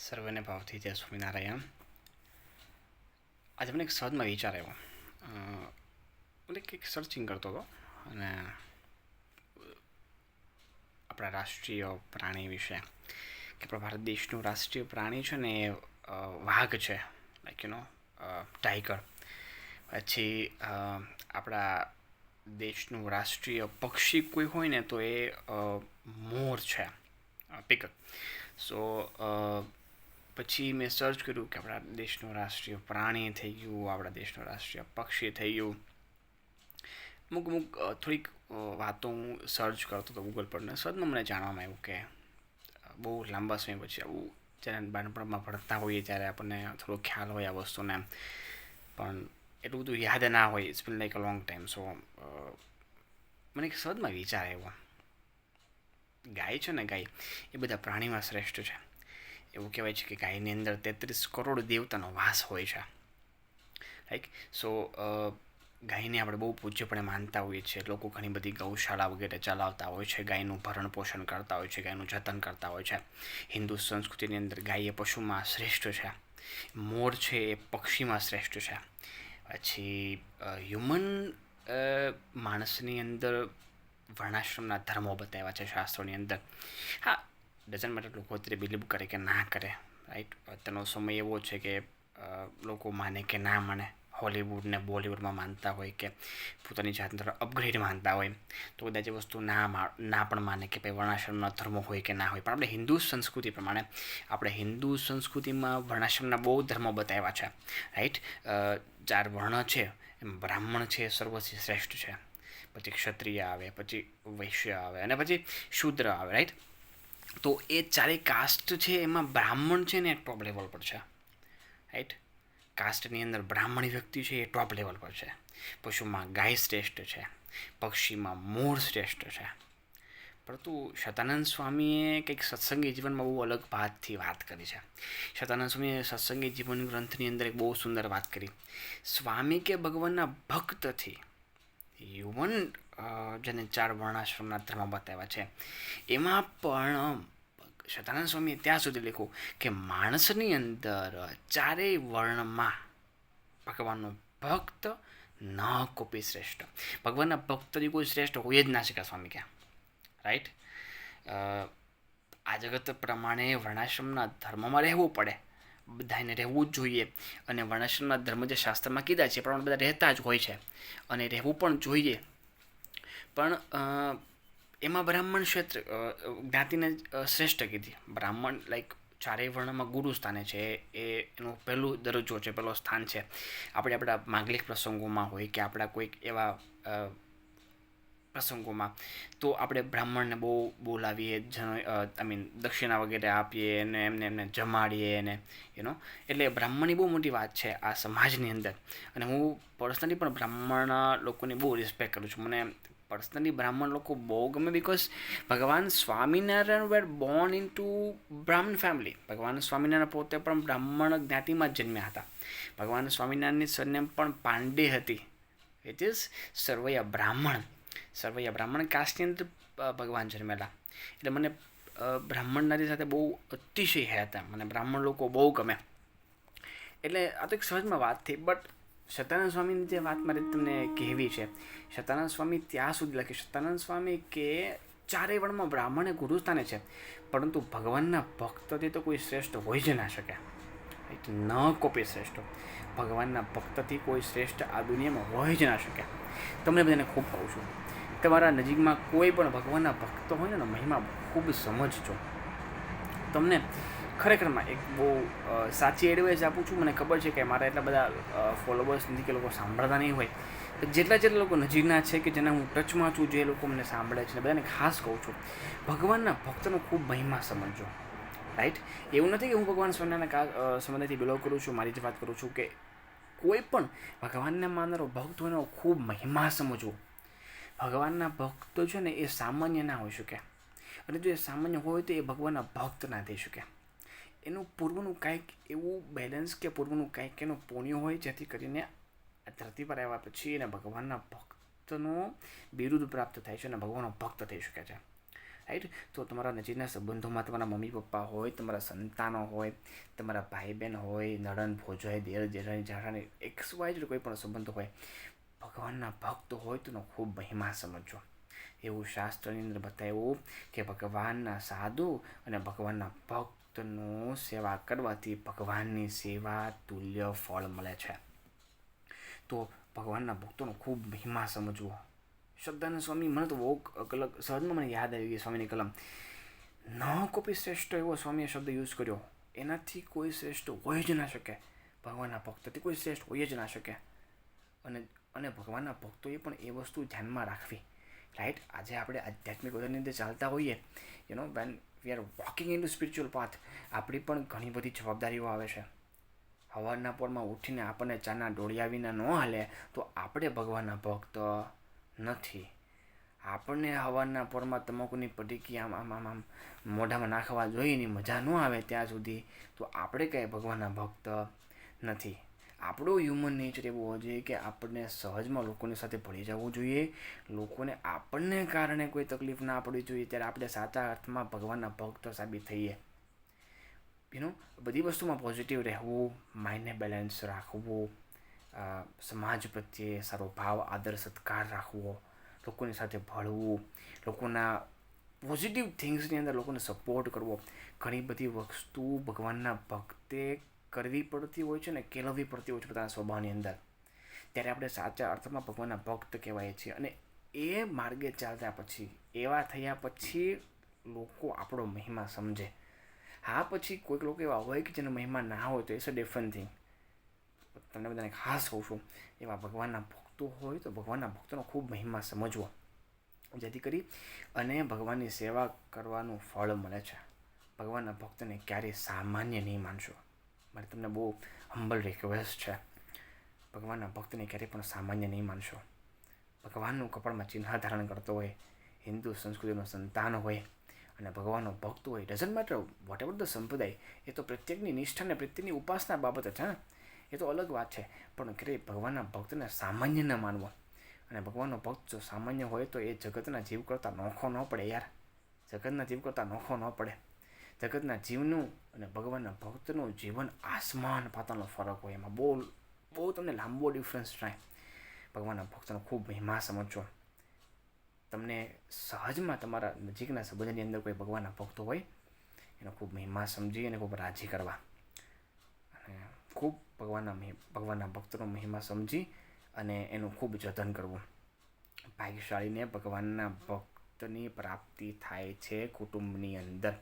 સર્વને ભાવથી જય સ્વામિનારાયણ. આજે મને એક સહજમાં વિચાર આવ્યો. મને કંઈક સર્ચિંગ કરતો હતો અને આપણા રાષ્ટ્રીય પ્રાણી વિશે. કે આપણા ભારત દેશનું રાષ્ટ્રીય પ્રાણી છે ને એ વાઘ છે. લાઈક યુ નો ટાઈગર પછી આપણા દેશનું રાષ્ટ્રીય પક્ષી કોઈ હોય ને તો એ મોર છે. પિકક સો પછી મેં સર્ચ કર્યું કે આપણા દેશનું રાષ્ટ્રીય પ્રાણી થઈ ગયું, આપણા દેશનું રાષ્ટ્રીય પક્ષી થઈ ગયું. અમુક અમુક થોડીક વાતો હું સર્ચ કરતો હતો ગૂગલ પર ને સદમાં મને જાણવામાં આવ્યું કે બહુ લાંબા સમય પછી આવું જ્યારે બાળપણમાં ભણતા હોઈએ ત્યારે આપણને થોડો ખ્યાલ હોય આ વસ્તુને. પણ એટલું બધું યાદ ના હોય it's been like a long time so મને એક સદમાં વિચાર આવ્યો. ગાય છે ને ગાય, એ બધા પ્રાણીમાં શ્રેષ્ઠ છે. એવું કહેવાય છે કે ગાયની અંદર તેત્રીસ કરોડ દેવતાનો વાસ હોય છે. રાઈટ સો ગાયને આપણે બહુ પૂજ્યપણે માનતા હોઈએ છીએ. લોકો ઘણી બધી ગૌશાળા વગેરે ચલાવતા હોય છે, ગાયનું ભરણ પોષણ કરતા હોય છે, ગાયનું જતન કરતા હોય છે. હિન્દુ સંસ્કૃતિની અંદર ગાય એ પશુમાં શ્રેષ્ઠ છે. મોર છે એ પક્ષીમાં શ્રેષ્ઠ છે. પછી હ્યુમન માણસની અંદર વર્ણાશ્રમના ધર્મો બતાવ્યા છે શાસ્ત્રોની અંદર. હા ડઝન માટે લોકો અત્યારે બિલીવ કરે કે ના કરે રાઈટ અત્યારનો સમય એવો છે કે લોકો માને કે ના માને હોલિવૂડને બોલિવૂડમાં માનતા હોય કે પોતાની જાતને અપગ્રેડ માનતા હોય તો કદાચ એ વસ્તુ ના મા- ના પણ માને કે ભાઈ વર્ણાશ્રમનો ધર્મ હોય કે ના હોય પણ આપણે હિન્દુ સંસ્કૃતિ પ્રમાણે આપણે હિન્દુ સંસ્કૃતિમાં વર્ણાશ્રમના બહુ ધર્મો બતાવ્યા છે રાઈટ ચાર વર્ણ છે એમ બ્રાહ્મણ છે એ સર્વથી શ્રેષ્ઠ છે પછી ક્ષત્રિય આવે પછી વૈશ્ય આવે અને પછી શુદ્ર આવે રાઈટ તો એ ચારેય કાસ્ટ છે, એમાં બ્રાહ્મણ છે ને એ ટોપ લેવલ પર છે. રાઈટ કાસ્ટની અંદર બ્રાહ્મણી વ્યક્તિ છે એ ટોપ લેવલ પર છે. પશુમાં ગાય શ્રેષ્ઠ છે. પક્ષીમાં મોર શ્રેષ્ઠ છે. પરંતુ શતાનંદ સ્વામીએ કંઈક સત્સંગી જીવનમાં બહુ અલગ ભાતથી વાત કરી છે. શતાનંદ સ્વામીએ સત્સંગી જીવન ગ્રંથની અંદર એક બહુ સુંદર વાત કરી. સ્વામી કે ભગવાનના ભક્તથી હ્યુમન જેને ચાર વર્ણાશ્રમના ધર્મ બતાવ્યા છે. એમાં પણ સદાનંદ સ્વામીએ ત્યાં સુધી લખ્યું કે માણસની અંદર ચારેય વર્ણમાં ભગવાનનો ભક્ત ન કોપી શ્રેષ્ઠ. ભગવાનના ભક્તથી કોઈ શ્રેષ્ઠ હોય જ ના શકે સ્વામી ક્યાં? રાઈટ આ જગત પ્રમાણે વર્ણાશ્રમના ધર્મમાં રહેવું પડે. બધાને રહેવું જ જોઈએ. અને વર્ણાશ્રમના ધર્મ જે શાસ્ત્રમાં કીધા છે પણ બધા રહેતા જ હોય છે. અને રહેવું પણ જોઈએ. પણ એમાં બ્રાહ્મણ ક્ષેત્ર જ્ઞાતિને શ્રેષ્ઠ કીધી. બ્રાહ્મણ લાઈક ચારેય વર્ણમાં ગુરુ સ્થાને છે. એ, એનું પહેલું દરજ્જો છે, પહેલો સ્થાન છે. આપણે આપણા માંગલિક પ્રસંગોમાં હોય કે આપણા કોઈક એવા પ્રસંગોમાં. તો આપણે બ્રાહ્મણને બહુ બોલાવીએ, જનો આઈ મીન દક્ષિણા વગેરે આપીએ અને એમને એમને જમાડીએ અને યુનો એટલે બ્રાહ્મણની બહુ મોટી વાત છે આ સમાજની અંદર. અને હું પર્સનલી પણ બ્રાહ્મણ લોકોની બહુ રિસ્પેક્ટ કરું છું. મને પર્સનલી બ્રાહ્મણ લોકો બહુ ગમે બિકોઝ ભગવાન Swaminarayan were born into Brahmin family ભગવાન સ્વામિનારાયણ પોતે પણ બ્રાહ્મણ જ્ઞાતિમાં જ જન્મ્યા હતા. ભગવાન સ્વામિનારાયણની સરનેમ પણ પાંડે હતી. ઇટ ઇઝ સર્વૈયા બ્રાહ્મણ. સર્વૈયા બ્રાહ્મણ કાસ્ટની અંદર ભગવાન જન્મેલા. એટલે મને બ્રાહ્મણ નારી સાથે બહુ અતિશય હે હતા મને બ્રાહ્મણ લોકો બહુ ગમે. એટલે આ તો એક સહજમાં વાત થઈ બટ સત્યાનંદ સ્વામીની જે વાત મારે તમને કહેવી છે સત્યાનંદ સ્વામી ત્યાં સુધી લખે. સત્યાનંદ સ્વામી કે ચારેય વણમાં બ્રાહ્મણ ગુરુસ્થાને છે, પરંતુ ભગવાનના ભક્તથી તો કોઈ શ્રેષ્ઠ હોઈ જ ના શકે. ન કોપી શ્રેષ્ઠ. ભગવાનના ભક્તથી કોઈ શ્રેષ્ઠ આ દુનિયામાં હોઈ જ ના શકે. તમને બધાને ખૂબ કહું છું. તમારા નજીકમાં કોઈ પણ ભગવાનના ભક્ત હોય ને મહિમા ખૂબ સમજજો. તમને ખરેખરમાં એક બહુ સાચી એડવાઇસ આપું છું. મને ખબર છે કે મારા એટલા બધા ફોલોવર્સ નથી કે લોકો સાંભળતા નહીં હોય. જેટલા જેટલા લોકો નજીકના છે કે જેના હું ટચમાં છું, જે લોકો મને સાંભળે છે બધાને ખાસ કહું છું, ભગવાનના ભક્તનો ખૂબ મહિમા સમજજો. રાઈટ એવું નથી કે હું ભગવાન સ્વામિનારાયણ સંબંધથી બિલોંગ કરું છું, મારી જ વાત કરું છું કે કોઈ પણ ભગવાનને માનનારો ભક્ત હોય એનો ખૂબ મહિમા સમજવો. ભગવાનના ભક્તો છે ને એ સામાન્ય ના હોઈ શકે. અને જો એ સામાન્ય હોય તો એ ભગવાનના ભક્ત ના થઈ શકે. એનું પૂર્વનું કાંઈક એવું બેલેન્સ કે પૂર્વનું કાંઈક એનું પુણ્ય હોય જેથી કરીને આ ધરતી પર આવ્યા પછી એને ભગવાનના ભક્તનો બિરુદ પ્રાપ્ત થાય છે અને ભગવાનનો ભક્ત થઈ શકે છે. રાઈટ તો તમારા નજીકના સંબંધોમાં તમારા મમ્મી પપ્પા હોય, તમારા સંતાનો હોય, તમારા ભાઈ બહેન હોય નડન ભોજાઈ દેર જેઠાણી જેઠાણી એક્સ વાય કોઈ પણ સંબંધો હોય ભગવાનના ભક્ત હોય તેનો ખૂબ મહિમા સમજવો એવું શાસ્ત્રની અંદર બતાવ્યું કે ભગવાનના સાધુ અને ભગવાનના ભક્તનો સેવા કરવાથી ભગવાનની સેવા તુલ્ય ફળ મળે છે. તો ભગવાનના ભક્તોનો ખૂબ મહિમા સમજવો. શબ્દાનંદ સ્વામી, મને તો બહુ અલગ સહજમાં મને યાદ આવી ગઈ સ્વામીની કલમ. ન કોપી શ્રેષ્ઠ એવો સ્વામીએ શબ્દ યુઝ કર્યો. એનાથી કોઈ શ્રેષ્ઠ હોય જ ના શકે. ભગવાનના ભક્તથી કોઈ શ્રેષ્ઠ હોય જ ના શકે. અને અને ભગવાનના ભક્તોએ પણ એ વસ્તુ ધ્યાનમાં રાખવી. રાઈટ આજે આપણે આધ્યાત્મિક વધારની અંદર ચાલતા હોઈએ you know when we are walking into spiritual path આપણી પણ ઘણી બધી જવાબદારીઓ આવે છે. સવારના પોરમાં ઉઠીને આપણને ચાના ડોળિયા વિના ન હાલે, તો આપણે ભગવાનના ભક્ત નથી. આપણને હવાના પોરમાં તમાકુની પટીકી આમ આમ આમ આમ મોઢામાં નાખવા જોઈએ એની મજા ન આવે ત્યાં સુધી, તો આપણે કંઈ ભગવાનના ભક્ત નથી. આપણો હ્યુમન નેચર એવો હોવો જોઈએ કે આપણને સહજમાં લોકોની સાથે ભળી જવું જોઈએ. લોકોને આપણને કારણે કોઈ તકલીફ ના પડવી જોઈએ. ત્યારે આપણે સાચા અર્થમાં ભગવાનના ભક્ત સાબિત થઈએ. યુનો બધી વસ્તુમાં પોઝિટિવ રહેવું માઇન્ડને બેલેન્સ રાખવું સમાજ પ્રત્યે સારો ભાવ, આદર, સત્કાર રાખવો, લોકોની સાથે ભળવું, લોકોના પોઝિટિવ થિંગ્સની અંદર લોકોને સપોર્ટ કરવો. ઘણી બધી વસ્તુ ભગવાનના ભક્તે કરવી પડતી હોય છે ને કેળવવી પડતી હોય છે પોતાના સ્વભાવની અંદર. ત્યારે આપણે સાચા અર્થમાં ભગવાનના ભક્ત કહેવાય છીએ અને એ માર્ગે ચાલતા પછી, એવા થયા પછી લોકો આપણો મહિમા સમજે. હા, પછી કોઈક લોકો એવા હોય કે જેનો મહિમા ના હોય તો ઇટ્સ અ ડિફરન્ટ થિંગ તમને બધાને ખાસ કહું છું, એવા ભગવાનના ભક્તો હોય તો ભગવાનના ભક્તોનો ખૂબ મહિમા સમજવો. જેથી કરી અને ભગવાનની સેવા કરવાનું ફળ મળે છે. ભગવાનના ભક્તને ક્યારેય સામાન્ય નહીં માનશો. મારે તમને બહુ હમ્બલ રિક્વેસ્ટ છે. ભગવાનના ભક્તને ક્યારેય પણ સામાન્ય નહીં માનશો. ભગવાનનું કપાળમાં ચિહ્ન ધારણ કરતો હોય, હિન્દુ સંસ્કૃતિનો સંતાન હોય અને ભગવાનનો ભક્ત હોય doesn't matter whatever the સંપ્રદાય, એ તો પ્રત્યેકની નિષ્ઠા અને પ્રત્યેકની ઉપાસના બાબતે છે એ તો અલગ વાત છે, પણ ક્યારેય ભગવાનના ભક્તને સામાન્ય ન માનવો. અને ભગવાનનો ભક્ત જો સામાન્ય હોય તો એ જગતના જીવ કરતાં નોખો ન પડે યાર. જગતના જીવ કરતાં નોખો ન પડે. જગતના જીવનું અને ભગવાનના ભક્તનું જીવન આસમાન પાતાનો ફરક હોય. એમાં બહુ બહુ તમને લાંબો ડિફરન્સ થાય. ભગવાનના ભક્તનો ખૂબ મહિમા સમજો તમને સહજમાં તમારા નજીકના સંબંધની અંદર કોઈ ભગવાનના ભક્તો હોય, એનો ખૂબ મહિમા સમજી અને ખૂબ રાજી કરવા. અને ખૂબ ભગવાનના ભગવાનના ભક્તનો મહિમા સમજી અને એનું ખૂબ જતન કરવું. ભાગ્યશાળીને ભગવાનના ભક્તની પ્રાપ્તિ થાય છે કુટુંબની અંદર.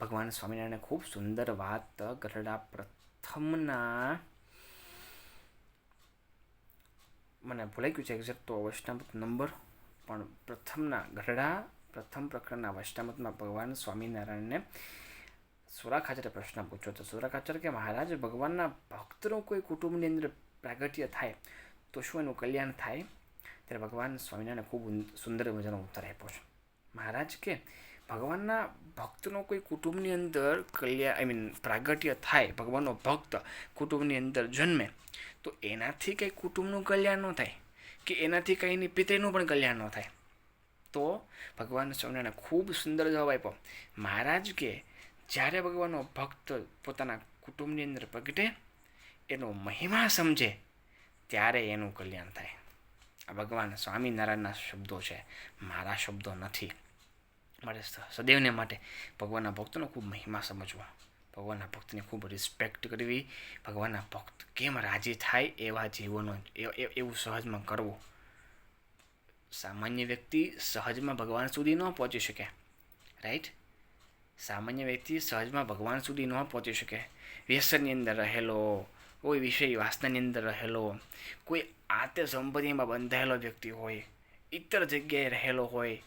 ભગવાન સ્વામિનારાયણે ખૂબ સુંદર વાત ગરડા પ્રથમના મને ભૂલાઈ ગયું છે એક્ઝેક્ટ તો વૈષ્ણવત નંબર, પણ પ્રથમના ગઢડા, પ્રથમ પ્રકરણના વૈષ્ણવતમાં ભગવાન સ્વામિનારાયણને સુરાખાચરે પ્રશ્ન પૂછ્યો તો સુરાખાચર કે મહારાજ, ભગવાનના ભક્તનો કોઈ કુટુંબની અંદર પ્રાગટ્ય થાય તો શું એનું કલ્યાણ થાય? ત્યારે ભગવાન સ્વામિનારાયણ ખૂબ સુંદર મજાનો ઉત્તર આપ્યો છે. મહારાજ કે, ભગવાનના ભક્તનો કોઈ કુટુંબની અંદર કલ્યાણ આઈ મીન પ્રાગટ્ય થાય, ભગવાનનો ભક્ત કુટુંબની અંદર જન્મે, તો એનાથી કંઈ કુટુંબનું કલ્યાણ ન થાય? કે એનાથી કંઈની પિતૃનું પણ કલ્યાણ ન થાય? તો ભગવાન સ્વામિનારાયણે ખૂબ સુંદર જવાબ આપ્યો. મહારાજ કે, જ્યારે ભગવાનનો ભક્ત પોતાના કુટુંબની અંદર પ્રગટે, એનો મહિમા સમજે, ત્યારે એનું કલ્યાણ થાય. આ ભગવાન સ્વામિનારાયણના શબ્દો છે. મારા શબ્દો નથી. મારે સદૈવને માટે ભગવાનના ભક્તનો ખૂબ મહિમા સમજવો. ભગવાનના ભક્તને ખૂબ રિસ્પેક્ટ કરવી. ભગવાનના ભક્ત કેમ રાજી થાય એવા જીવોનો એવું સહજમાં કરવું. સામાન્ય વ્યક્તિ સહજમાં ભગવાન સુધી ન પહોંચી શકે. રાઈટ સામાન્ય વ્યક્તિ સહજમાં ભગવાન સુધી ન પહોંચી શકે. વ્યસનની અંદર રહેલો, કોઈ વિષય વાસનાની અંદર રહેલો, કોઈ આતે સંપત્તિમાં બંધાયેલો વ્યક્તિ હોય ઇતર જગ્યાએ રહેલો હોય,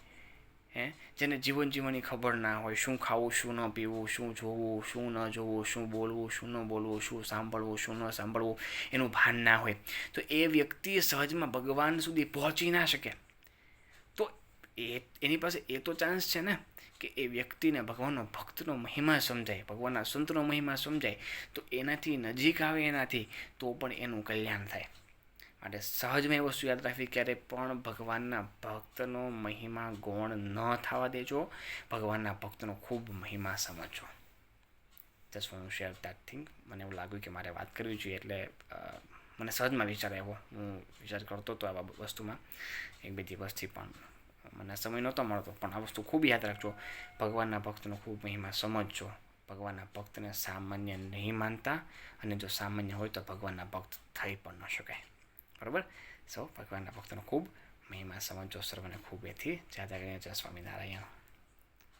હે? જેને જીવન જીવવાની ખબર ના હોય, શું ખાવું, શું ન પીવું, શું જોવું, શું ન જોવું, શું બોલવું, શું ન બોલવું, શું સાંભળવું, શું ન સાંભળવું, એનું ભાન ના હોય. તો એ વ્યક્તિ સહજમાં ભગવાન સુધી પહોંચી ના શકે. તો એ, એની પાસે એ તો ચાન્સ છે ને કે એ વ્યક્તિને ભગવાનનો ભક્તનો મહિમા સમજાય, ભગવાનના સંતનો મહિમા સમજાય. તો એનાથી નજીક આવે એનાથી, તો પણ એનું કલ્યાણ થાય. માટે સહજમાં એ વસ્તુ યાદ રાખવી ક્યારે પણ ભગવાનના ભક્તનો મહિમા ગૌણ ન થવા દેજો. ભગવાનના ભક્તનો ખૂબ મહિમા સમજો. Just want share that thing મને એવું લાગ્યું કે મારે વાત કરવી જોઈએ એટલે મને સહજમાં વિચાર આવ્યો. હું વિચાર કરતો હતો આ વસ્તુમાં. એક બે દિવસથી પણ મને સમય નહોતો મળતો. પણ આ વસ્તુ ખૂબ યાદ રાખજો. ભગવાનના ભક્તનો ખૂબ મહિમા સમજજો. ભગવાનના ભક્તને સામાન્ય નહીં માનતા. અને જો સામાન્ય હોય તો ભગવાનના ભક્ત થઈ પણ ન શકાય. બરાબર સો ભગવાનના ભક્તોનો ખૂબ મહિમા સમજો સર્વને ખૂબ એથી જ્યાં ત્યાં જય સ્વામિનારાયણ